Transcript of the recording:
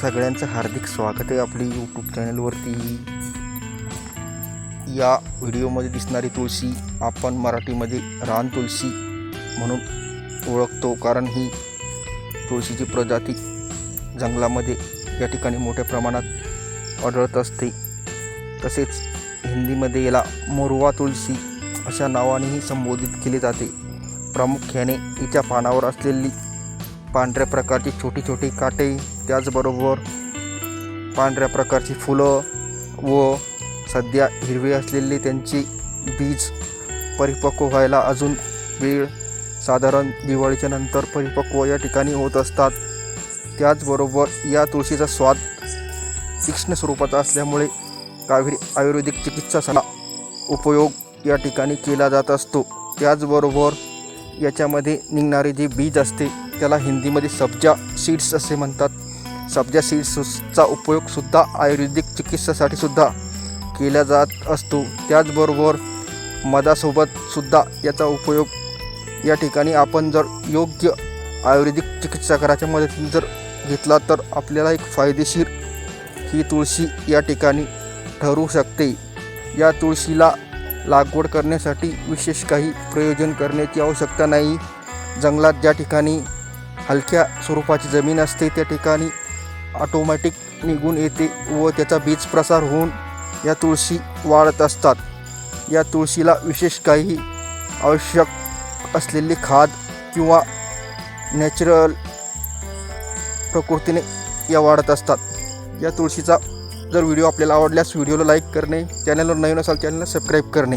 सगळ्यांचं हार्दिक स्वागत आहे आपली यूट्यूब चॅनलवरती या व्हिडिओमध्ये दिसणारी तुळशी आपण मराठीमध्ये रान तुळशी म्हणून ओळखतो कारण ही तुळशीची प्रजाती जंगलामध्ये या ठिकाणी मोठ्या प्रमाणात आढळत असते. तसेच हिंदीमध्ये याला मोरवा तुळशी अशा नावानेही संबोधित केले जाते. प्रामुख्याने हिच्या पानावर असलेली पांढऱ्या प्रकारची छोटी छोटी काटे त्याचबरोबर पांढऱ्या प्रकारची फुलं व सध्या हिरवी असलेले त्यांची बीज परिपक्व व्हायला अजून वेळ. साधारण दिवाळीच्या नंतर परिपक्व या ठिकाणी होत असतात. त्याचबरोबर या तुळशीचा स्वाद तीक्ष्ण स्वरूपाचा असल्यामुळे कावेरी आयुर्वेदिक चिकित्सासाठी उपयोग या ठिकाणी केला जात असतो. त्याचबरोबर याच्यामध्ये निघणारे जे बीज असते त्याला हिंदीमध्ये सब्जा सीड्स असे म्हणतात. सब्जा सीड्सचा उपयोगसुद्धा आयुर्वेदिक चिकित्सासाठी सुद्धा केला जात असतो. त्याचबरोबर मधासोबतसुद्धा याचा उपयोग या ठिकाणी आपण जर योग्य आयुर्वेदिक चिकित्सकाच्या मदतीने जर घेतला तर आपल्याला एक फायदेशीर ही तुळशी या ठिकाणी ठरू शकते. या तुळशीला लागवड करण्यासाठी विशेष काही प्रयोजन करण्याची आवश्यकता नाही. जंगलात ज्या ठिकाणी हलक्या स्वरूपाची जमीन असते त्या ठिकाणी ऑटोमॅटिक निघून येते व त्याचा बीज प्रसार होऊन या तुळशी वाढत असतात. या तुळशीला विशेष काही आवश्यक असलेले खाद किंवा नॅचरल प्रकृतीने या वाढत असतात. या तुळशीचा जर व्हिडिओ आपल्याला आवडल्यास व्हिडिओला लाईक करणे चॅनलवर नवीन असाल चॅनलला सबस्क्राईब करणे.